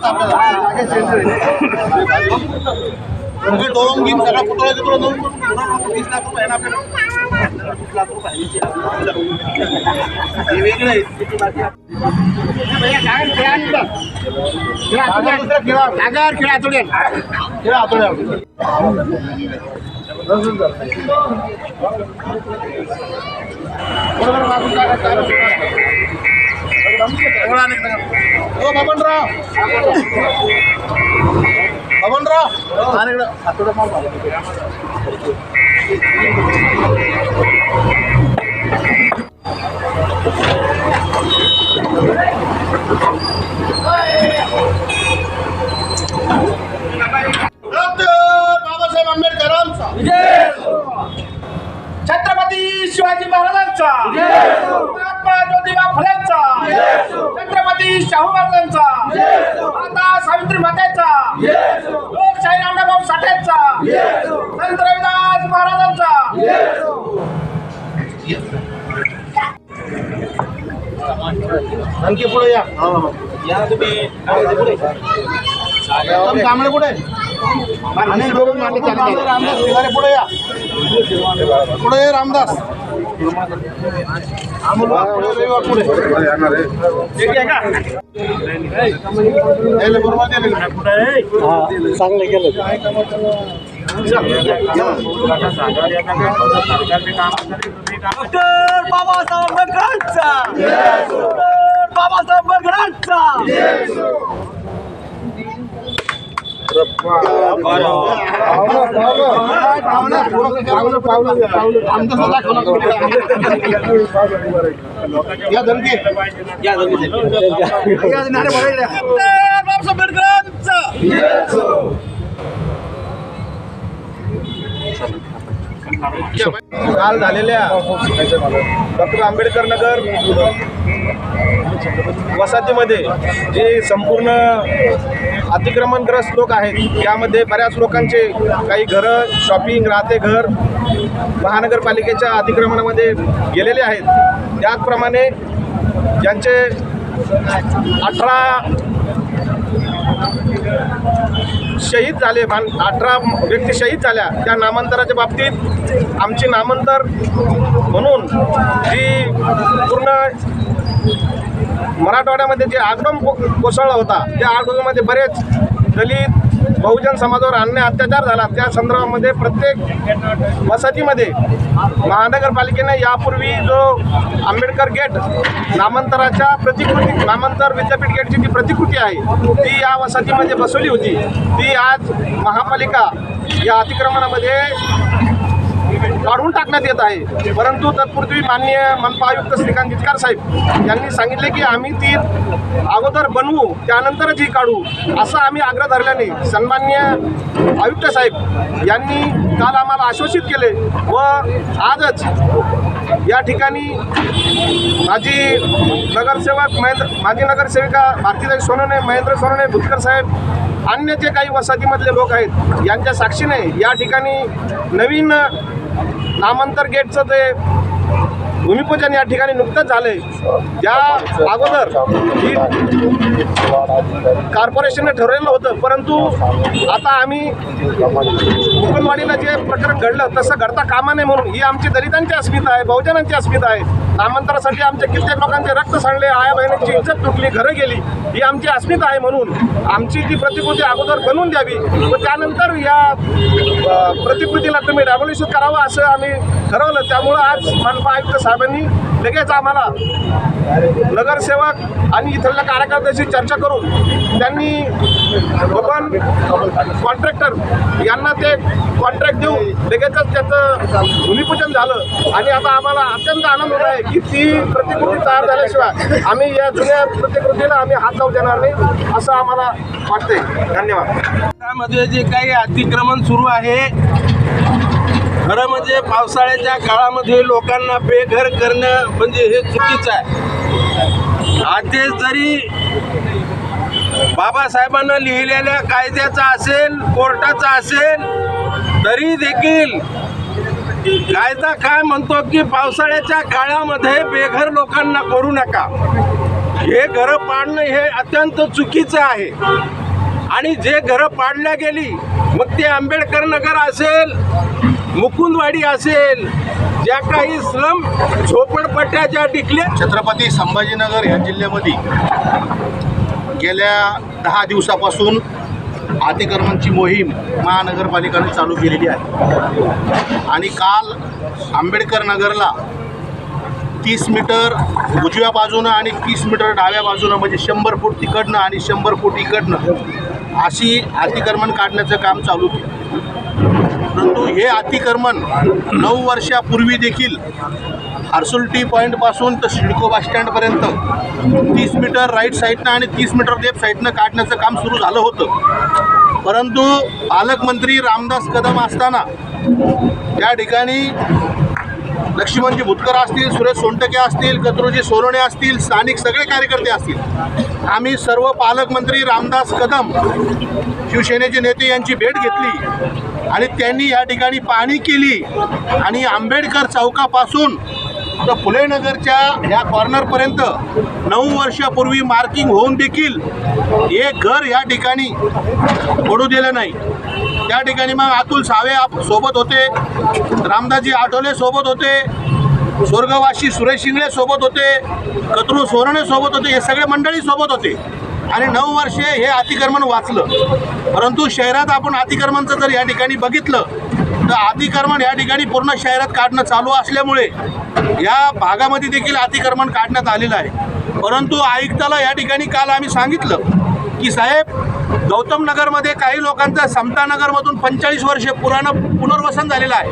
सगळं करून घ्यायचं आता आपल्याला म्हणजे डोम घेऊन सगळा पुतळा गितळा नवीन करून पुन्हा वीस लाख रुपये आहे ना आपल्याला वीस लाख रुपये हे वेगळं आहे किती बाकी आहे. जागा दुसऱ्या खेळा जागावर खेळा हातोड्या खेळा हातोड्या बरोबर मागून जागा चालू सगळं अनेक जण. ओ बबनराव बबनराव अरे इकडं हातोडा मार बाबा. डॉक्टर बाबासाहेब आंबेडकरांचा छत्रपती शिवाजी महाराजांचा महात्मा ज्योतिबा फुलेंचा छत्रपती शाहू महाराजांचा. माता सावित्री मातेचा. लोकशाही रामभाऊ साठेचा. संत रविदास महाराजांचा. आणखी पुढे या. या तुम्ही. कांबळे पुढे. आणि दोघं मांडे चालले. रामदास भिगारे पुढे या. पुढे रामदास. चांगलं पुढे, बाबासाहेब बाबासाहेब रामदासला दाखव ना. या धनके या नारे बघायला. डॉक्टर बाबासाहेब आंबेडकरांचा काल झालेल्या डॉक्टर आंबेडकर नगर वसाहतीमध्ये जे संपूर्ण अतिक्रमणग्रस्त लोक आहेत. त्यामध्ये बऱ्याच लोकांचे काही घरं शॉपिंग राहते घर महानगरपालिकेच्या अतिक्रमणामध्ये गेलेले आहेत. त्याचप्रमाणे ज्यांचे अठरा शहीद झाले भान अठरा व्यक्ती शहीद झाल्या त्या नामांतराच्या बाबतीत आमची नामांतर म्हणून जी पूर्ण मराठवाड्यामध्ये जे आगडम कोसळला होता त्या आगडोमध्ये बरेच दलित बहुजन समाजावर अन्य अत्याचार झाला. त्या संदर्भामध्ये प्रत्येक वसाहतीमध्ये महानगरपालिकेने यापूर्वी जो आंबेडकर गेट नामांतराच्या प्रतिकृती नामांतर विद्यापीठ गेटची जी प्रतिकृती आहे ती या वसाहतीमध्ये बसवली होती. ती आज महापालिका या अतिक्रमणामध्ये काढून टाकण्यात येत आहे. परंतु तत्पूर्वी माननीय मनपा आयुक्त श्रीकांत जिचकार साहेब यांनी सांगितले की आम्ही ती अगोदर बनवू त्यानंतरच ही काढू असं आम्ही आग्रह धरल्याने सन्मान्य आयुक्त साहेब यांनी काल आम्हाला आश्वासित केले व आजच या ठिकाणी माजी नगरसेवक महेंद्र माजी नगरसेविका भारतीताई सोनवणे महेंद्र सोनवणे भुतकर साहेब अन्य जे काही वसाहतीमधले लोक आहेत यांच्या साक्षीने या ठिकाणी नवीन नामांतर गेटचं ते भूमिपूजन या ठिकाणी नुकतंच झालंय. या अगोदर ही कॉर्पोरेशनने ठरवलेलं होतं परंतु आता आम्ही मुकुंदवाडीला जे प्रकरण घडलं तसं घडता कामा नये म्हणून ही आमची दलितांची अस्मिता आहे बहुजनांची अस्मिता आहे. नामांतरासाठी आमच्या कित्येक लोकांचे रक्त सांडले आया बहिणींची इज्जत तुटली घरं गेली ही आमची अस्मिता आहे म्हणून आमची ती प्रतिकृती अगोदर बनवून द्यावी व त्यानंतर या प्रतिकृतीला तुम्ही डॅमोलिशन करावं असं आम्ही ठरवलं. त्यामुळं आज मनपा आयुक्त साहेबांनी लगेच आम्हाला नगरसेवक आणि इथल्या कार्यकर्त्याशी चर्चा करून त्यांनी आपण कॉन्ट्रॅक्टर यांना ते कॉन्ट्रॅक्ट देऊन लगेचच त्याचं भूमिपूजन झालं. आणि आता आम्हाला अत्यंत आनंद होत आहे की ती प्रतिकृती तयार झाल्याशिवाय आम्ही या जुन्या प्रतिकृतीला आम्ही हात लावू देणार नाही असं आम्हाला वाटते धन्यवाद. त्यामध्ये जे काही अतिक्रमण सुरू आहे खरं म्हणजे पावसाळ्याच्या काळामध्ये लोकांना बेघर करणं म्हणजे हे चुकीचं आहे. आदेश जरी बाबासाहेबांना लिहिलेल्या कायद्याचा असेल कोर्टाचा असेल तरी देखील कायदा काय म्हणतो की पावसाळ्याच्या काळामध्ये बेघर लोकांना करू नका. हे घरं पाडणं हे अत्यंत चुकीचं आहे. आणि जे घरं पाडल्या गेली मग ते आंबेडकर नगर असेल मुकुंदवाडी असेल ज्या काही स्लम झोपडपट्ट्या ज्या टिकल्या छत्रपती संभाजीनगर ह्या जिल्ह्यामध्ये गेल्या दहा दिवसापासून अतिक्रमणची मोहीम महानगरपालिकेने चालू केलेली आहे. आणि काल आंबेडकर नगरला तीस मीटर उजव्या बाजूनं आणि तीस मीटर डाव्या बाजूनं म्हणजे शंभर फूट तिकडनं आणि शंभर फूट इकडनं अशी अतिक्रमण काढण्याचं काम चालू केलं. परंतु हे अतिक्रमण नऊ वर्षापूर्वी देखील हर्सुल टी पॉईंटपासून तर सिडको बस स्टँडपर्यंत तीस मीटर राईट साईडनं आणि तीस मीटर लेफ्ट साईडनं काढण्याचं काम सुरू झालं होतं. परंतु पालकमंत्री रामदास कदम असताना त्या ठिकाणी लक्ष्मणजी भुतकर असतील सुरेश सोनटके असतील कत्रोजी सोरोणे असतील स्थानिक सगळे कार्यकर्ते असतील. आम्ही सर्व पालकमंत्री रामदास कदम शिवसेनेचे नेते यांची भेट घेतली. आणि त्यांनी या ठिकाणी पाहणी केली. आणि आंबेडकर चौकापासून तर फुलेनगरच्या ह्या कॉर्नरपर्यंत नऊ वर्षापूर्वी मार्किंग होऊन देखील एक घर या ठिकाणी पडू दिलं नाही. त्या ठिकाणी मग अतुल सावे आप सोबत होते रामदासजी आठवले सोबत होते स्वर्गवासी सुरेश शिंगळे सोबत होते कत्रू सोरणे सोबत होते हे सगळे मंडळी सोबत होते. आणि नऊ वर्षे हे अतिक्रमण वाचलं. परंतु शहरात आपण अतिक्रमणचं जर या ठिकाणी बघितलं तर अतिक्रमण या ठिकाणी पूर्ण शहरात काढणं चालू असल्यामुळे या भागामध्ये देखील अतिक्रमण काढण्यात आलेलं आहे. परंतु आयुक्ताला या ठिकाणी काल आम्ही सांगितलं की साहेब गौतम नगरमध्ये काही लोकांचं समतानगरमधून पंचेचाळीस वर्षे पुराणं पुनर्वसन झालेलं आहे.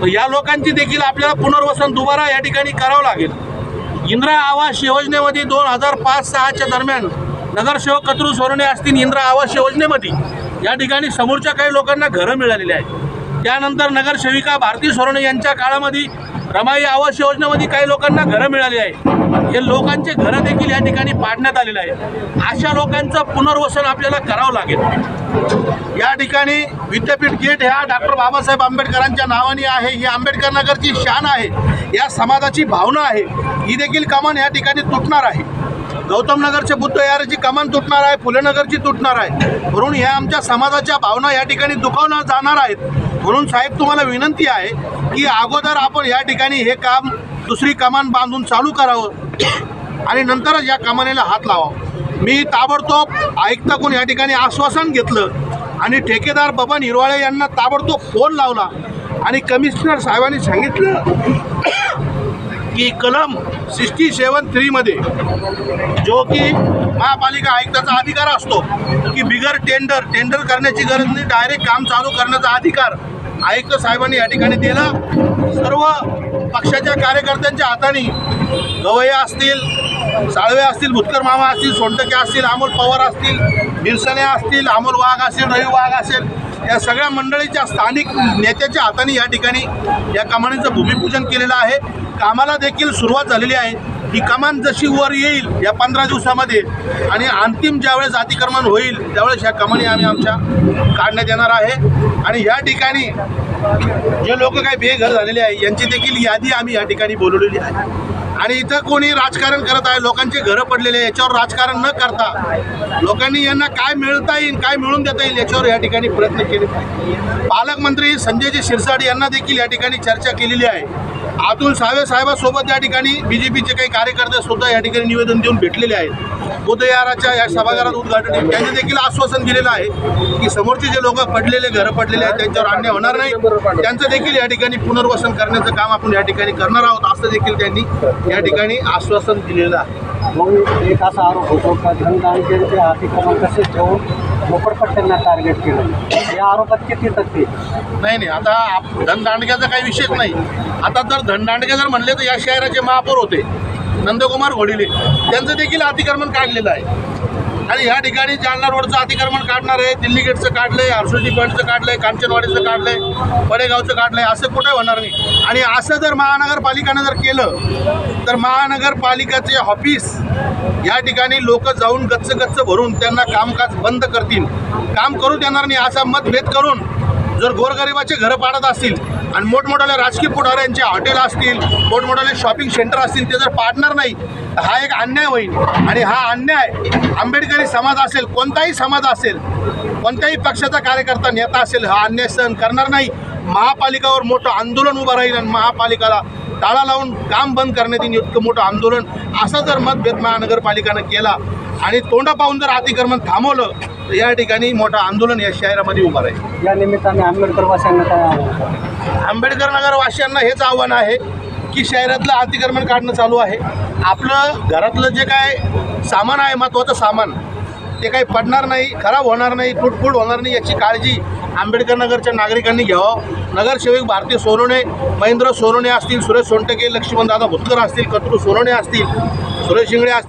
तर या लोकांची देखील आपल्याला पुनर्वसन दुबारा या ठिकाणी करावं लागेल. इंदिरा आवास योजनेमध्ये दोन हजार पाच सहाच्या दरम्यान नगरसेवक कत्रू सोरणे असतील इंदिरा आवास योजनेमध्ये. या ठिकाणी समोरच्या काही लोकांना घरं मिळालेली आहेत. त्यानंतर नगरसेविका भारती सोरणे यांच्या काळामध्ये रमाई आवास योजनेमध्ये काही लोकांना घरं मिळाली आहे हे लोकांचे घरं देखील या ठिकाणी पाडण्यात आलेलं आहे अशा लोकांचं पुनर्वसन आपल्याला करावं लागेल. या ठिकाणी विद्यापीठ गेट ह्या डॉक्टर बाबासाहेब आंबेडकरांच्या नावाने आहे. ही आंबेडकर नगरची शान आहे. या समाजाची भावना आहे. ही देखील कमान या ठिकाणी तुटणार आहे. गौतमनगरचे बुद्ध याराची कमान तुटणार आहे फुलेनगरची तुटणार आहे. म्हणून ह्या आमच्या समाजाच्या भावना या ठिकाणी दुखावल्या जाणार आहेत. म्हणून साहेब तुम्हाला विनंती आहे की अगोदर आपण या ठिकाणी हे काम दुसरी कमान बांधून चालू करावं आणि नंतरच या कमानीला हात लावा मी ताबडतोब आयुक्ताकडून या ठिकाणी आश्वासन घेतलं आणि ठेकेदार बबन हिरवाळे यांना ताबडतोब फोन लावला आणि कमिशनर साहेबांनी सांगितलं की कलम सिक्स्टी सेवन थ्रीमध्ये जो की महापालिका आयुक्ताचा अधिकार असतो की बिगर टेंडर टेंडर करण्याची गरज नाही डायरेक्ट काम चालू करण्याचा अधिकार आयुक्त साहेबांनी या ठिकाणी दिला. सर्व पक्षाच्या कार्यकर्त्यांच्या हाताने गवया असतील साळवे असतील भुतकर मामा असतील सोनटके असतील अमोल पवार असतील बिरसने असतील अमोल वाघ असेल रवी वाघ असेल या सगळ्या मंडळीच्या स्थानिक नेत्याच्या हाताने या ठिकाणी या कमानीचं भूमिपूजन केलेलं आहे. कामाला देखील सुरुवात झालेली आहे. ही कमान जशी वर येईल या पंधरा दिवसामध्ये आणि अंतिम ज्यावेळेस अतिक्रमण होईल त्यावेळेस ह्या कमानी आम्ही आमच्या काढण्यात येणार आहे. आणि या ठिकाणी जे लोक काही बेघर झालेले आहे यांची देखील यादी आम्ही या ठिकाणी बोलवलेली आहे. आणि इथं कोणी राजकारण करत आहे लोकांचे घरं पडलेले याच्यावर राजकारण न करता लोकांनी यांना काय मिळता येईल काय मिळून देता येईल याच्यावर या ठिकाणी प्रयत्न केले पालकमंत्री संजयजी शिरसाट यांना देखील या ठिकाणी चर्चा केलेली आहे. अतुल सावे साहेबांसोबत या ठिकाणी बी जे पीचे काही कार्यकर्ते सुद्धा या ठिकाणी निवेदन देऊन भेटलेले आहेत. बुद्धयाराच्या या सभागृहात उद्घाटन. त्यांनी देखील आश्वासन दिलेलं आहे की समोरचे जे लोक पडलेले घरं पडलेले आहेत त्यांच्यावर अन्याय होणार नाही. त्यांचं देखील या ठिकाणी पुनर्वसन करण्याचं काम आपण या ठिकाणी करणार आहोत असं देखील त्यांनी या ठिकाणी आश्वासन दिलेलं आहे. मग एक असा आरोप होतो का धनदानचे अतिक्रमण कसे ठेवून झोपडपट्ट्यांना टार्गेट केलं? या आरोपात किती तथ्य नाही नाही आता धनदांडग्याचा काही विषयच नाही. आता जर धनदांडके जर म्हणले तर या शहराचे महापौर होते. नंदकुमार घोडिले. त्यांचं देखील अतिक्रमण काढलेलं आहे. आणि ह्या ठिकाणी जालना रोडचं अतिक्रमण काढणार आहे दिल्ली गेटचं काढलंय हर्सुजी पॉईंटचं काढलंय कांचनवाडीचं काढलंय पडेगावचं काढलंय असं कुठे होणार नाही. आणि असं जर महानगरपालिकानं जर केलं तर महानगरपालिकाचे ऑफिस या ठिकाणी लोक जाऊन गच्च गच्च भरून त्यांना कामकाज बंद करतील. काम करू देणार नाही असा मतभेद करून जर गोरगरिबाचे घरं पाडत असतील आणि मोठमोठ्याल्या राजकीय पुढाऱ्यांचे हॉटेल असतील मोठमोठ्याले शॉपिंग सेंटर असतील ते जर पाडणार नाही हा एक अन्याय होईल. आणि हा अन्याय आंबेडकरी समाज असेल कोणताही समाज असेल कोणत्याही पक्षाचा कार्यकर्ता नेता असेल हा अन्याय सहन करणार नाही. महापालिकावर मोठं आंदोलन उभं राहील आणि महापालिकाला ताळा लावून काम बंद करण्यात येईल इतकं मोठं आंदोलन. असं जर मतभेद महानगरपालिकानं केला आणि तोंडा पाहून जर अतिक्रमण थांबवलं या ठिकाणी मोठं आंदोलन या शहरामध्ये उभं राहील. या निमित्ताने आंबेडकर वासियांना काय आव्हान आंबेडकर नगरवासियांना हेच आव्हान आहे की शहरातलं अतिक्रमण काढणं चालू आहे. आपलं घरातलं जे काय सामान आहे महत्त्वाचं सामान ते काही पडणार नाही खराब होणार नाही तुटफूट होणार नाही याची काळजी आंबेडकर नगरच्या नागरिकांनी घ्यावं. नगरसेवक भारतीय सोनवणे महेंद्र सोनवणे असतील सुरेश सोनटके लक्ष्मणदादा भुतकर असतील कत्रू सोनवणे असतील सुरेश शिंगडे असतील